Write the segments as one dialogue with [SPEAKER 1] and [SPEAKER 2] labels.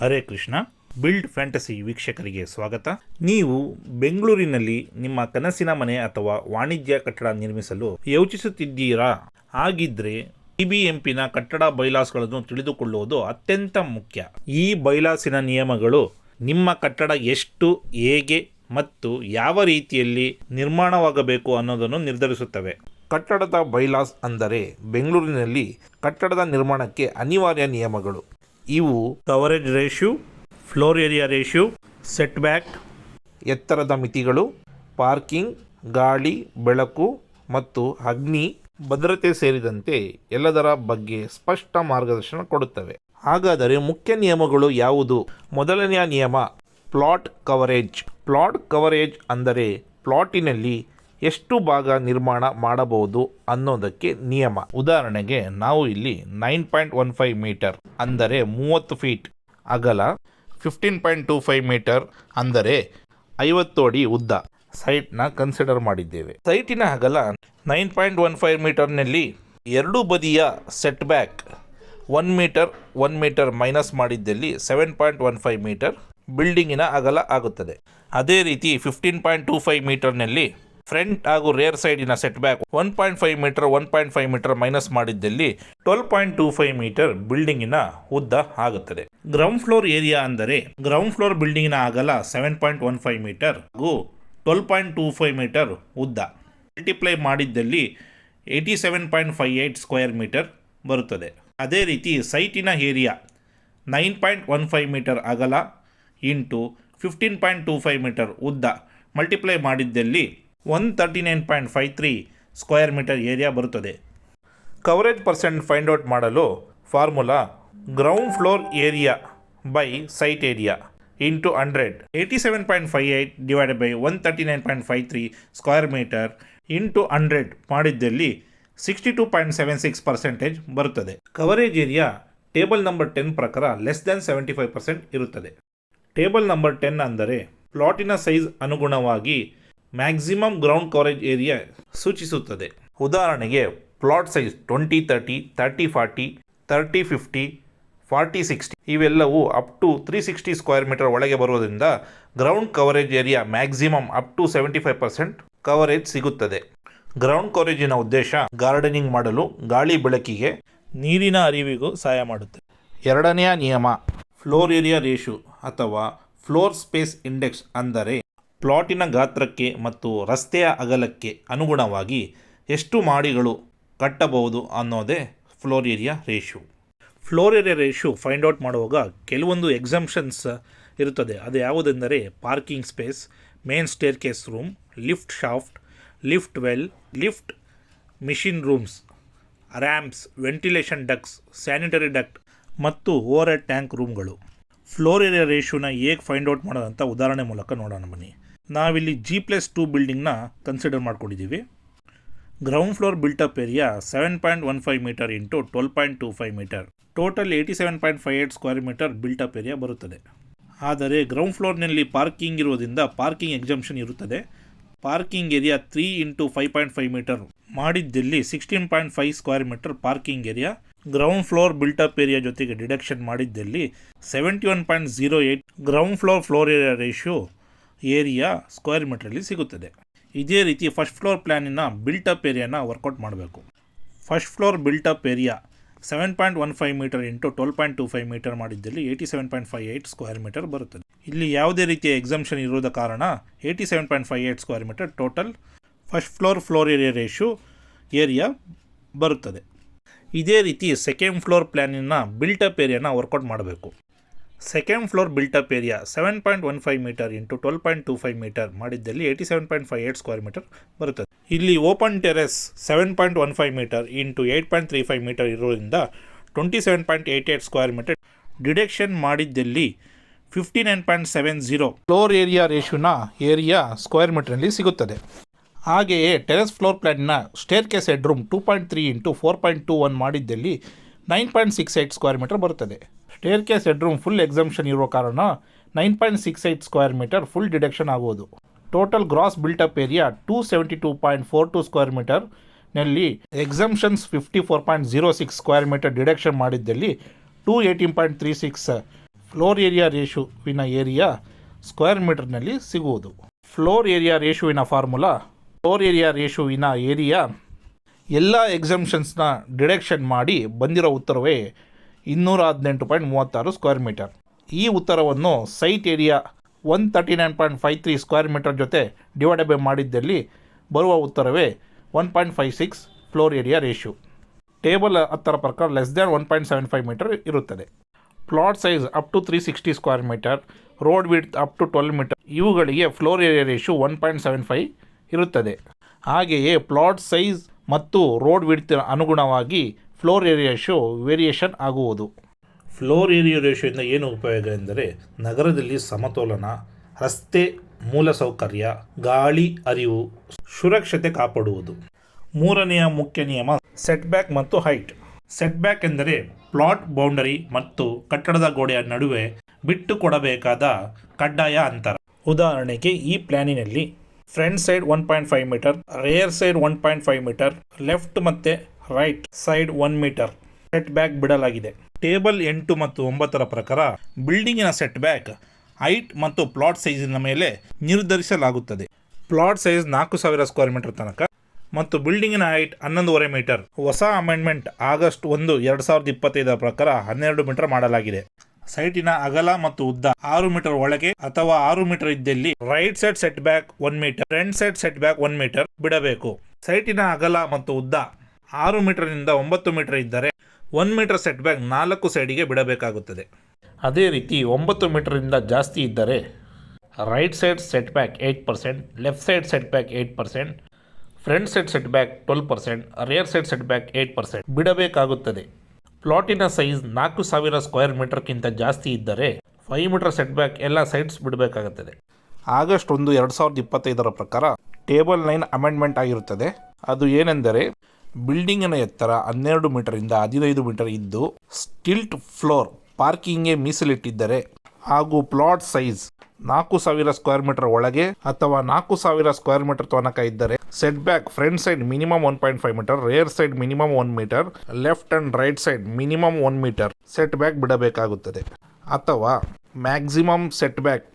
[SPEAKER 1] Hare Krishna. Build fantasy ವೀಕ್ಷಕರಿಗೆ ಸ್ವಾಗತ. ನೀವು ಬೆಂಗಳೂರಿನಲ್ಲಿ ನಿಮ್ಮ ಕನಸಿನ ಮನೆ ಅಥವಾ ವಾಣಿಜ್ಯ ಕಟ್ಟಡ ನಿರ್ಮಿಸಲು ಯೋಚಿಸುತ್ತಿದ್ದೀರಾ? ಹಾಗಿದ್ರೆ ಬಿಬಿಎಂಪಿನ ಕಟ್ಟಡ ಬೈಲಾಸ್ಗಳನ್ನು ತಿಳಿದುಕೊಳ್ಳುವುದು ಅತ್ಯಂತ ಮುಖ್ಯ. ಈ ಬೈಲಾಸಿನ ನಿಯಮಗಳು ನಿಮ್ಮ ಕಟ್ಟಡ ಎಷ್ಟು, ಹೇಗೆ ಮತ್ತು ಯಾವ ರೀತಿಯಲ್ಲಿ ನಿರ್ಮಾಣವಾಗಬೇಕು ಅನ್ನೋದನ್ನು ನಿರ್ಧರಿಸುತ್ತವೆ. ಕಟ್ಟಡದ ಬೈಲಾಸ್ ಅಂದರೆ ಬೆಂಗಳೂರಿನಲ್ಲಿ ಕಟ್ಟಡದ ನಿರ್ಮಾಣಕ್ಕೆ ಅನಿವಾರ್ಯ ನಿಯಮಗಳು. ಇವು coverage ratio floor area ratio setback ಎತ್ತರದ ಮಿತಿಗಳು ಪಾರ್ಕಿಂಗ್ ಗಾಳಿ, ಬೆಳಕು ಮತ್ತು ಅಗ್ನಿ ಭದ್ರತೆ ಸೇರಿದಂತೆ ಎಲ್ಲದರ ಬಗ್ಗೆ ಸ್ಪಷ್ಟ ಮಾರ್ಗದರ್ಶನ ಕೊಡುತ್ತವೆ. ಹಾಗಾದರೆ ಮುಖ್ಯ ನಿಯಮಗಳು ಯಾವುದು? ಮೊದಲನೆಯ ನಿಯಮ ಪ್ಲಾಟ್ ಕವರೇಜ್ ಪ್ಲಾಟ್ ಕವರೇಜ್ ಅಂದರೆ ಪ್ಲಾಟಿನಲ್ಲಿ ಎಷ್ಟು ಭಾಗ ನಿರ್ಮಾಣ ಮಾಡಬಹುದು ಅನ್ನೋದಕ್ಕೆ ನಿಯಮ. ಉದಾಹರಣೆಗೆ ನಾವು ಇಲ್ಲಿ nine point one five metre ಅಂದರೆ ಮೂವತ್ತು ಫೀಟ್ ಅಗಲ, fifteen point two five metre ಅಂದರೆ ಐವತ್ತು ಅಡಿ ಉದ್ದ ಸೈಟ್ನ ಕನ್ಸಿಡರ್ ಮಾಡಿದ್ದೇವೆ. ಸೈಟಿನ ಅಗಲ ನೈನ್ ಪಾಯಿಂಟ್ ಒನ್ ಫೈವ್ ಮೀಟರ್ನಲ್ಲಿ ಎರಡು ಬದಿಯ set back one meter one meter minus ಮಾಡಿದ್ದಲ್ಲಿ seven point one five meter ಬಿಲ್ಡಿಂಗಿನ ಅಗಲ ಆಗುತ್ತದೆ. ಅದೇ ರೀತಿ ಫಿಫ್ಟೀನ್ ಪಾಯಿಂಟ್ ಟೂ ಫೈವ್ ಮೀಟರ್ನಲ್ಲಿ ಫ್ರಂಟ್ ಹಾಗೂ rear ಸೈಡಿನ set back one point five meter, one point five metre minus ಮಾಡಿದ್ದಲ್ಲಿ twelve point two five metre ಬಿಲ್ಡಿಂಗಿನ ಉದ್ದ ಆಗುತ್ತದೆ. Ground floor area ಅಂದರೆ ground floor ಬಿಲ್ಡಿಂಗಿನ ಅಗಲ seven point one five metre ಹಾಗೂ twelve point two five metre ಉದ್ದ. Multiply ಮಾಡಿದ್ದಲ್ಲಿ eighty seven point five eight square meter ಬರುತ್ತದೆ. ಅದೇ ರೀತಿ ಸೈಟಿನ area nine point one five meter ಅಗಲ into fifteen point two five meter ಉದ್ದ multiply ಮಾಡಿದ್ದಲ್ಲಿ one thirty nine point five three square meter area ಬರುತ್ತದೆ. Coverage percent find out ಮಾಡಲು formula ground floor area by site area into hundred eighty seven point five eight divided by one thirty nine point five three square metre into hundred ಮಾಡಿದ್ದಲ್ಲಿ sixty two point seven six percentage ಬರುತ್ತದೆ. Coverage area table number ten ಪ್ರಕಾರ less than seventy five percent ಇರುತ್ತದೆ. Table number ten ಅಂದರೆ ಪ್ಲಾಟಿನ size ಅನುಗುಣವಾಗಿ maximum ground coverage area ಸೂಚಿಸುತ್ತದೆ. ಉದಾಹರಣೆಗೆ, plot size twenty, thirty thirty, forty, thirty, fifty, forty, sixty ಇವೆಲ್ಲವೂ up to three sixty square metre ಒಳಗೆ ಬರುವುದರಿಂದ ground coverage area maximum up to seventy five percent coverage ಸಿಗುತ್ತದೆ. Ground ಕವರೇಜಿನ ಉದ್ದೇಶ gardening ಮಾಡಲು ಗಾಳಿ ಬೆಳಕಿಗೆ ನೀರಿನ ಅರಿವಿಗೂ ಸಹಾಯ ಮಾಡುತ್ತೆ. ಎರಡನೆಯ ನಿಯಮ, ಫ್ಲೋರ್ ಏರಿಯಾ ರೇಷು ಅಥವಾ ಫ್ಲೋರ್ ಸ್ಪೇಸ್ ಇಂಡೆಕ್ಸ್ ಅಂದರೆ ಪ್ಲಾಟಿನ ಗಾತ್ರಕ್ಕೆ ಮತ್ತು ರಸ್ತೆಯ ಅಗಲಕ್ಕೆ ಅನುಗುಣವಾಗಿ ಎಷ್ಟು ಮಾಡಿಗಳು ಕಟ್ಟಬಹುದು ಅನ್ನೋದೇ floor area ratio floor area ratio find out ಮಾಡುವಾಗ ಕೆಲವೊಂದು ಎಕ್ಸಮ್ಷನ್ಸ್ ಇರುತ್ತದೆ. ಅದು ಯಾವುದೆಂದರೆ parking space main staircase room lift shaft lift well lift machine rooms ramps ventilation ducts sanitary duct ಮತ್ತು ಓವರ್ ಟ್ಯಾಂಕ್ ರೂಮ್ಗಳು ಫ್ಲೋರ್ ಏರಿಯಾ ರೇಷ್ಯೂನ ಹೇಗೆ ಫೈಂಡ್ ಔಟ್ ಮಾಡೋದಂತ ಉದಾಹರಣೆ ಮೂಲಕ ನೋಡೋಣ ಬನ್ನಿ. ನಾವಿಲ್ಲಿ ಜಿ ಪ್ಲಸ್ ಟೂ ಬಿಲ್ಡಿಂಗ್ನ ಕನ್ಸಿಡರ್ ಮಾಡ್ಕೊಂಡಿದ್ದೀವಿ. Ground floor built up area seven point one five metre into twelve point two five meter total eighty seven point five eight square meter built up area ಬರುತ್ತದೆ. ಆದರೆ ground ಫ್ಲೋರ್ನಲ್ಲಿ parking ಇರುವುದರಿಂದ parking exemption ಇರುತ್ತದೆ. Parking area three into five point five meter ಮಾಡಿದ್ದಲ್ಲಿ sixteen point five square meter parking area ground floor built up area ಜೊತೆಗೆ deduction ಮಾಡಿದ್ದಲ್ಲಿ seventy one point zero eight ground floor floor area ratio area square ಮೀಟ್ರಲ್ಲಿ ಸಿಗುತ್ತದೆ. ಇದೇ ರೀತಿ first floor ಪ್ಲ್ಯಾನಿನ built up ಏರಿಯಾನ work out ಮಾಡಬೇಕು. First floor built up area seven point one five meter into twelve point two five meter ಮಾಡಿದ್ದಲ್ಲಿ eighty seven point five eight square meter ಬರುತ್ತದೆ. ಇಲ್ಲಿ ಯಾವುದೇ ರೀತಿಯ ಎಕ್ಸಮ್ಷನ್ ಇರೋದ ಕಾರಣ eighty seven point five eight square meter total first floor floor area ratio area ಬರುತ್ತದೆ. ಇದೇ ರೀತಿ second floor ಪ್ಲ್ಯಾನಿನ ಬಿಲ್ಟಪ್ ಏರಿಯಾನ ವರ್ಕೌಟ್ ಮಾಡಬೇಕು. Second floor built up area seven point one five metre into twelve point two five metre ಮಾಡಿದ್ದಲ್ಲಿ eighty seven point five eight square meter ಬರುತ್ತದೆ. ಇಲ್ಲಿ open terrace seven point one five meter into eight point three five meter ಇರೋದ್ರಿಂದ twenty seven point eight eight square meter deduction ಮಾಡಿದ್ದಲ್ಲಿ fifty nine point seven zero floor area ರೇಷುನ area square ಮೀಟರ್ನಲ್ಲಿ ಸಿಗುತ್ತದೆ. ಹಾಗೆಯೇ terrace floor ಪ್ಲ್ಯಾನ್ನ staircase headroom two point three into four point two one ಮಾಡಿದ್ದಲ್ಲಿ nine point six eight square metre ಬರುತ್ತದೆ. Staircase headroom full exemption ಇರೋ ಕಾರಣ nine point six eight square meter full deduction ಆಗೋದು. Total gross built up area two seventy two point four two square ಮೀಟರ್ನಲ್ಲಿ exemptions fifty four point zero six square meter deduction ಮಾಡಿದ್ದಲ್ಲಿ two eighteen point three six floor area ರೇಷುವಿನ area square ಮೀಟರ್ನಲ್ಲಿ ಸಿಗುವುದು. Floor area ರೇಷುವಿನ formula floor area ರೇಷುವಿನ area ಎಲ್ಲ ಎಕ್ಸಮ್ಷನ್ಸ್ನ deduction ಮಾಡಿ ಬಂದಿರೋ ಉತ್ತರವೇ ಇನ್ನೂರ ಹದಿನೆಂಟು ಪಾಯಿಂಟ್ ಮೂವತ್ತಾರು ಸ್ಕ್ವೇರ್ ಮೀಟರ್ ಈ ಉತ್ತರವನ್ನು site area one thirty nine point five three square meter ಜೊತೆ ಡಿವೈಡ್ ಬೈ ಮಾಡಿದ್ದಲ್ಲಿ ಬರುವ ಉತ್ತರವೇ one point five six floor area ratio table ಹತ್ತರ ಪ್ರಕಾರ less than one point seven five meter ಇರುತ್ತದೆ. Plot size up to three sixty square meter road width up to twelve meter ಇವುಗಳಿಗೆ floor area ratio one point seven five ಇರುತ್ತದೆ. ಹಾಗೆಯೇ plot size ಮತ್ತು road width ಅನುಗುಣವಾಗಿ floor area ರೇಷು variation ಆಗುವುದು. Floor area ರೇಷಿಯೋಯಿಂದ ಏನು ಉಪಯೋಗ ಎಂದರೆ ನಗರದಲ್ಲಿ ಸಮತೋಲನ, ರಸ್ತೆ ಮೂಲಸೌಕರ್ಯ ಗಾಳಿ ಅರಿವು, ಸುರಕ್ಷತೆ ಕಾಪಾಡುವುದು. ಮೂರನೆಯ ಮುಖ್ಯ ನಿಯಮ ಸೆಟ್ ಬ್ಯಾಕ್ ಮತ್ತು ಹೈಟ್ ಸೆಟ್ ಬ್ಯಾಕ್ ಎಂದರೆ ಪ್ಲಾಟ್ ಬೌಂಡರಿ ಮತ್ತು ಕಟ್ಟಡದ ಗೋಡೆಯ ನಡುವೆ ಬಿಟ್ಟು ಕೊಡಬೇಕಾದ ಕಡ್ಡಾಯ ಅಂತರ. ಉದಾಹರಣೆಗೆ ಈ ಪ್ಲ್ಯಾನಿನಲ್ಲಿ front side one point five meter rear side one point five meter left ಮತ್ತೆ right side one meter set back ಬಿಡಲಾಗಿದೆ. ಟೇಬಲ್ ಎಂಟು ಮತ್ತು ಒಂಬತ್ತರ ಪ್ರಕಾರ ಬಿಲ್ಡಿಂಗಿನ ಸೆಟ್ ಬ್ಯಾಕ್ ಹೈಟ್ ಮತ್ತು ಪ್ಲಾಟ್ ಸೈಜಿನ ಮೇಲೆ ನಿರ್ಧರಿಸಲಾಗುತ್ತದೆ. ಪ್ಲಾಟ್ ಸೈಜ್ ನಾಲ್ಕು ಸಾವಿರ ಸ್ಕ್ವೇರ್ ಮೀಟರ್ ತನಕ ಮತ್ತು ಬಿಲ್ಡಿಂಗಿನ ಹೈಟ್ ಹನ್ನೊಂದುವರೆ ಮೀಟರ್ ಹೊಸ ಅಮೆಂಡ್ಮೆಂಟ್ ಆಗಸ್ಟ್ ಒಂದು, ಎರಡು ಸಾವಿರದ ಇಪ್ಪತ್ತೈದರ ಪ್ರಕಾರ ಹನ್ನೆರಡು ಮೀಟರ್ ಮಾಡಲಾಗಿದೆ. ಸೈಟಿನ ಅಗಲ ಮತ್ತು ಉದ್ದ ಆರು ಮೀಟರ್ ಒಳಗೆ ಅಥವಾ ಆರು ಮೀಟರ್ ಇದ್ದಲ್ಲಿ right side set back one meter front side set back one meter ಬಿಡಬೇಕು ಸೈಟಿನ ಅಗಲ ಮತ್ತು ಉದ್ದ ಆರು ಮೀಟರ್ನಿಂದ ಒಂಬತ್ತು ಮೀಟರ್ ಇದ್ದರೆ ಒನ್ ಮೀಟರ್ ಸೆಟ್ ಬ್ಯಾಕ್ ನಾಲ್ಕು ಸೈಡಿಗೆ ಬಿಡಬೇಕಾಗುತ್ತದೆ. ಅದೇ ರೀತಿ ಒಂಬತ್ತು ಮೀಟರಿಂದ ಜಾಸ್ತಿ ಇದ್ದರೆ right side set back eight percent left side set back eight percent front side set back twelve percent rear side set back eight percent ಬಿಡಬೇಕಾಗುತ್ತದೆ. ಪ್ಲಾಟಿನ ಸೈಜ್ ನಾಲ್ಕು ಸಾವಿರ ಸ್ಕ್ವೇರ್ ಮೀಟರ್ಗಿಂತ ಜಾಸ್ತಿ ಇದ್ದರೆ ಫೈವ್ ಮೀಟರ್ ಸೆಟ್ ಬ್ಯಾಕ್ ಎಲ್ಲ ಸೈಡ್ಸ್ ಬಿಡಬೇಕಾಗುತ್ತದೆ. August ಒಂದು ಎರಡು ಸಾವಿರದ ಇಪ್ಪತ್ತೈದರ ಪ್ರಕಾರ ಟೇಬಲ್ ನೈನ್ ಅಮೆಂಡ್ಮೆಂಟ್ ಆಗಿರುತ್ತದೆ. ಅದು ಏನೆಂದರೆ ಬಿಲ್ಡಿಂಗಿನ ಎತ್ತರ ಹನ್ನೆರಡು ಮೀಟರಿಂದ ಹದಿನೈದು ಮೀಟರ್ ಇದ್ದು ಸ್ಟಿಲ್ಟ್ ಫ್ಲೋರ್ ಪಾರ್ಕಿಂಗ್ಗೆ ಮೀಸಲಿಟ್ಟಿದ್ದರೆ ಹಾಗೂ ಪ್ಲಾಟ್ ಸೈಜ್ ನಾಲ್ಕು ಸಾವಿರ ಸ್ಕ್ವೇರ್ ಮೀಟರ್ ಒಳಗೆ ಅಥವಾ ನಾಲ್ಕು ಸಾವಿರ ಸ್ಕ್ವೇರ್ ಮೀಟರ್ ತನಕ ಇದ್ದರೆ set back front side minimum one point five meter rear side minimum one meter, left and right side minimum one meter set back ಬಿಡಬೇಕಾಗುತ್ತದೆ. ಅಥವಾ ಮ್ಯಾಕ್ಸಿಮಮ್ ಸೆಟ್ ಬ್ಯಾಕ್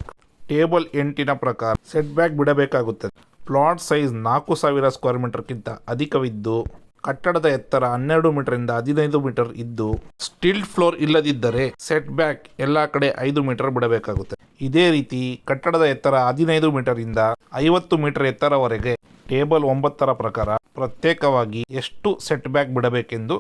[SPEAKER 1] ಟೇಬಲ್ ಎಂಟಿನ ಪ್ರಕಾರ set back ಬಿಡಬೇಕಾಗುತ್ತದೆ. Plot size ನಾಲ್ಕು ಸಾವಿರ square ಮೀಟರ್ಗಿಂತ ಅಧಿಕವಿದ್ದು ಕಟ್ಟಡದ ಎತ್ತರ ಹನ್ನೆರಡು ಮೀಟರಿಂದ ಹದಿನೈದು ಮೀಟರ್ ಇದ್ದು ಸ್ಟೀಲ್ ಫ್ಲೋರ್ ಇಲ್ಲದಿದ್ದರೆ ಸೆಟ್ ಬ್ಯಾಕ್ ಎಲ್ಲ ಕಡೆ ಐದು ಮೀಟರ್ ಬಿಡಬೇಕಾಗುತ್ತದೆ ಇದೇ ರೀತಿ ಕಟ್ಟಡದ ಎತ್ತರ ಹದಿನೈದು ಮೀಟರ್ ಇಂದ ಐವತ್ತು ಮೀಟರ್ ಎತ್ತರವರೆಗೆ ಟೇಬಲ್ ಒಂಬತ್ತರ ಪ್ರಕಾರ ಪ್ರತ್ಯೇಕವಾಗಿ ಎಷ್ಟು ಸೆಟ್ ಬ್ಯಾಕ್ ಬಿಡಬೇಕೆಂದು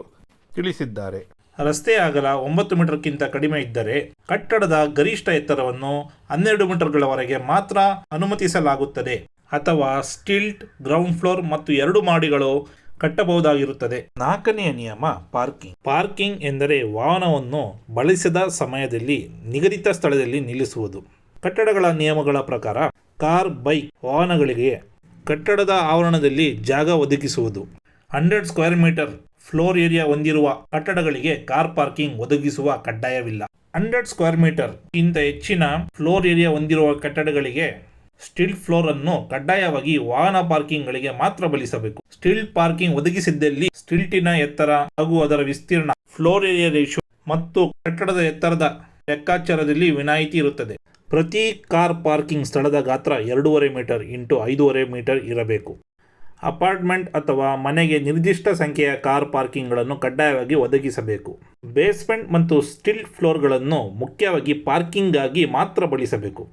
[SPEAKER 1] ತಿಳಿಸಿದ್ದಾರೆ. ರಸ್ತೆ ಅಗಲ ಒಂಬತ್ತು ಮೀಟರ್ಗಿಂತ ಕಡಿಮೆ ಇದ್ದರೆ ಕಟ್ಟಡದ ಗರಿಷ್ಠ ಎತ್ತರವನ್ನು ಹನ್ನೆರಡು ಮೀಟರ್ಗಳವರೆಗೆ ಮಾತ್ರ ಅನುಮತಿಸಲಾಗುತ್ತದೆ. ಅಥವಾ ಸ್ಟಿಲ್ಟ್ ಗ್ರೌಂಡ್ ಫ್ಲೋರ್ ಮತ್ತು ಎರಡು ಮಾಡಿಗಳು ಕಟ್ಟಬಹುದಾಗಿರುತ್ತದೆ. ನಾಲ್ಕನೆಯ ನಿಯಮ ಪಾರ್ಕಿಂಗ್. ಪಾರ್ಕಿಂಗ್ ಎಂದರೆ ವಾಹನವನ್ನು ಬಳಸದ ಸಮಯದಲ್ಲಿ ನಿಗದಿತ ಸ್ಥಳದಲ್ಲಿ ನಿಲ್ಲಿಸುವುದು. ಕಟ್ಟಡಗಳ ನಿಯಮಗಳ ಪ್ರಕಾರ ಕಾರ್ ಬೈಕ್ ವಾಹನಗಳಿಗೆ ಕಟ್ಟಡದ ಆವರಣದಲ್ಲಿ ಜಾಗ ಒದಗಿಸುವುದು. Hundred square meter floor area ಹೊಂದಿರುವ ಕಟ್ಟಡಗಳಿಗೆ ಕಾರ್ ಪಾರ್ಕಿಂಗ್ ಒದಗಿಸುವ ಕಡ್ಡಾಯವಿಲ್ಲ. ಹಂಡ್ರೆಡ್ ಸ್ಕ್ವೇರ್ ಮೀಟರ್ ಇಂತ ಹೆಚ್ಚಿನ ಫ್ಲೋರ್ ಏರಿಯಾ ಹೊಂದಿರುವ ಕಟ್ಟಡಗಳಿಗೆ ಸ್ಟಿಲ್ ಫ್ಲೋರ್ ಅನ್ನು ಕಡ್ಡಾಯವಾಗಿ ವಾಹನ ಪಾರ್ಕಿಂಗ್ಗಳಿಗೆ ಮಾತ್ರ ಬಳಸಬೇಕು. ಸ್ಟಿಲ್ ಪಾರ್ಕಿಂಗ್ ಒದಗಿಸಿದ್ದಲ್ಲಿ ಸ್ಟಿಲ್ಟಿನ ಎತ್ತರ ಹಾಗೂ ಅದರ ವಿಸ್ತೀರ್ಣ, ಫ್ಲೋರ್ ಏರಿಯಾ ರೇಷಿಯೋ ಮತ್ತು ಕಟ್ಟಡದ ಎತ್ತರದ ಲೆಕ್ಕಾಚಾರದಲ್ಲಿ ವಿನಾಯಿತಿ ಇರುತ್ತದೆ. ಪ್ರತಿ ಕಾರ್ ಪಾರ್ಕಿಂಗ್ ಸ್ಥಳದ ಗಾತ್ರ ಎರಡೂವರೆ ಮೀಟರ್ ಇಂಟು ಐದೂವರೆ ಮೀಟರ್ ಇರಬೇಕು. ಅಪಾರ್ಟ್ಮೆಂಟ್ ಅಥವಾ ಮನೆಗೆ ನಿರ್ದಿಷ್ಟ ಸಂಖ್ಯೆಯ ಕಾರ್ ಪಾರ್ಕಿಂಗ್ಗಳನ್ನು ಕಡ್ಡಾಯವಾಗಿ ಒದಗಿಸಬೇಕು. ಬೇಸ್ಮೆಂಟ್ ಮತ್ತು ಸ್ಟಿಲ್ ಫ್ಲೋರ್ಗಳನ್ನು ಮುಖ್ಯವಾಗಿ ಪಾರ್ಕಿಂಗ್ಗಾಗಿ ಮಾತ್ರ ಬಳಸಬೇಕು.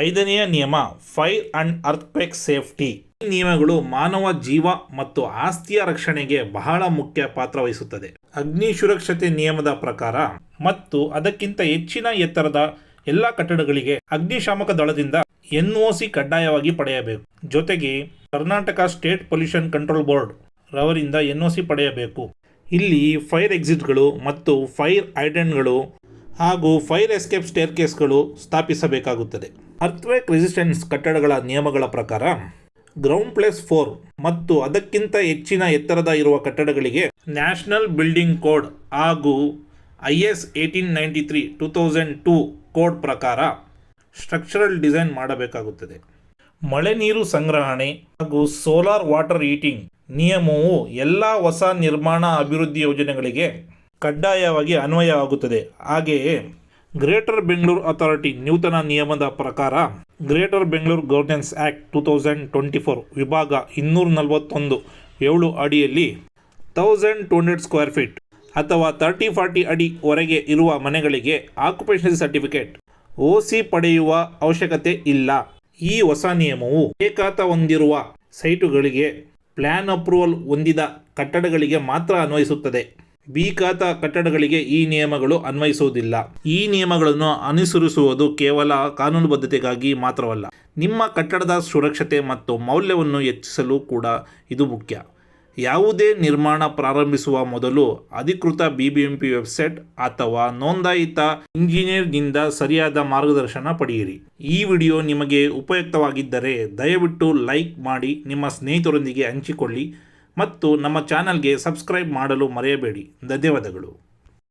[SPEAKER 1] ಐದನೆಯ ನಿಯಮ ಫೈರ್ ಅಂಡ್ ಅರ್ಥ್ಕ್ವೇಕ್ ಸೇಫ್ಟಿ ಈ ನಿಯಮಗಳು ಮಾನವ ಜೀವ ಮತ್ತು ಆಸ್ತಿಯ ರಕ್ಷಣೆಗೆ ಬಹಳ ಮುಖ್ಯ ಪಾತ್ರ ವಹಿಸುತ್ತದೆ. ಅಗ್ನಿ ಸುರಕ್ಷತೆ ನಿಯಮದ ಪ್ರಕಾರ ಮತ್ತು ಅದಕ್ಕಿಂತ ಹೆಚ್ಚಿನ ಎತ್ತರದ ಎಲ್ಲ ಕಟ್ಟಡಗಳಿಗೆ ಅಗ್ನಿಶಾಮಕ ದಳದಿಂದ ಎನ್ಒಸಿ ಕಡ್ಡಾಯವಾಗಿ ಪಡೆಯಬೇಕು. ಜೊತೆಗೆ Karnataka state pollution control board ರವರಿಂದ NOC ಪಡೆಯಬೇಕು. ಇಲ್ಲಿ ಫೈರ್ ಎಕ್ಸಿಟ್ಗಳು ಮತ್ತು ಫೈರ್ ಐಡೆಂಟ್ಗಳು ಹಾಗೂ ಫೈರ್ ಎಸ್ಕೇಪ್ ಸ್ಟೇರ್ ಕೇಸ್ಗಳು ಸ್ಥಾಪಿಸಬೇಕಾಗುತ್ತದೆ. ಅರ್ಥ್ವೇಕ್ ರೆಸಿಸ್ಟೆನ್ಸ್ ಕಟ್ಟಡಗಳ ನಿಯಮಗಳ ಪ್ರಕಾರ, ಗ್ರೌಂಡ್ ಪ್ಲೇಸ್ ಫೋರ್ ಮತ್ತು ಅದಕ್ಕಿಂತ ಹೆಚ್ಚಿನ ಎತ್ತರದ ಇರುವ ಕಟ್ಟಡಗಳಿಗೆ ನ್ಯಾಷನಲ್ ಬಿಲ್ಡಿಂಗ್ ಕೋಡ್ ಹಾಗೂ I S eighteen ninety three two thousand two code ಪ್ರಕಾರ ಸ್ಟ್ರಕ್ಚರಲ್ ಡಿಸೈನ್ ಮಾಡಬೇಕಾಗುತ್ತದೆ. ಮಳೆ ನೀರು ಸಂಗ್ರಹಣೆ ಹಾಗೂ ಸೋಲಾರ್ ವಾಟರ್ ಹೀಟಿಂಗ್ ನಿಯಮವು ಎಲ್ಲ ಹೊಸ ನಿರ್ಮಾಣ ಅಭಿವೃದ್ಧಿ ಯೋಜನೆಗಳಿಗೆ ಕಡ್ಡಾಯವಾಗಿ ಅನ್ವಯವಾಗುತ್ತದೆ. ಹಾಗೆಯೇ ಗ್ರೇಟರ್ ಬೆಂಗಳೂರು ಅಥಾರಿಟಿ ನೂತನ ನಿಯಮದ ಪ್ರಕಾರ greater Bengaluru governance act two thousand twenty four ವಿಭಾಗ ಇನ್ನೂರ ನಲವತ್ತೊಂದು ಏಳು ಅಡಿಯಲ್ಲಿ thousand two hundred square feet ಅಥವಾ ತರ್ಟಿ ಫಾರ್ಟಿ ಅಡಿವರೆಗೆ ಇರುವ ಮನೆಗಳಿಗೆ ಆಕ್ಯುಪೇಷನ್ ಸರ್ಟಿಫಿಕೇಟ್ ಒ ಸಿ ಪಡೆಯುವ ಅವಶ್ಯಕತೆ ಇಲ್ಲ. ಈ ಹೊಸ ನಿಯಮವು ಏಕಾತ ಹೊಂದಿರುವ ಸೈಟುಗಳಿಗೆ ಪ್ಲ್ಯಾನ್ ಅಪ್ರೂವಲ್ ಹೊಂದಿದ ಕಟ್ಟಡಗಳಿಗೆ ಮಾತ್ರ ಅನ್ವಯಿಸುತ್ತದೆ. ಬಿ ಖಾತ ಕಟ್ಟಡಗಳಿಗೆ ಈ ನಿಯಮಗಳು ಅನ್ವಯಿಸುವುದಿಲ್ಲ. ಈ ನಿಯಮಗಳನ್ನು ಅನುಸರಿಸುವುದು ಕೇವಲ ಕಾನೂನುಬದ್ಧತೆಗಾಗಿ ಮಾತ್ರವಲ್ಲ, ನಿಮ್ಮ ಕಟ್ಟಡದ ಸುರಕ್ಷತೆ ಮತ್ತು ಮೌಲ್ಯವನ್ನು ಹೆಚ್ಚಿಸಲು ಕೂಡ ಇದು ಮುಖ್ಯ. ಯಾವುದೇ ನಿರ್ಮಾಣ ಪ್ರಾರಂಭಿಸುವ ಮೊದಲು ಅಧಿಕೃತ B B M P website ಅಥವಾ ನೋಂದಾಯಿತ ಇಂಜಿನಿಯರ್ನಿಂದ ಸರಿಯಾದ ಮಾರ್ಗದರ್ಶನ ಪಡೆಯಿರಿ. ಈ ವಿಡಿಯೋ ನಿಮಗೆ ಉಪಯುಕ್ತವಾಗಿದ್ದರೆ ದಯವಿಟ್ಟು ಲೈಕ್ ಮಾಡಿ, ನಿಮ್ಮ ಸ್ನೇಹಿತರೊಂದಿಗೆ ಹಂಚಿಕೊಳ್ಳಿ. ಮತ್ತು ನಮ್ಮ ಚಾನಲ್ಗೆ ಸಬ್ಸ್ಕ್ರೈಬ್ ಮಾಡಲು ಮರೆಯಬೇಡಿ. ಧನ್ಯವಾದಗಳು.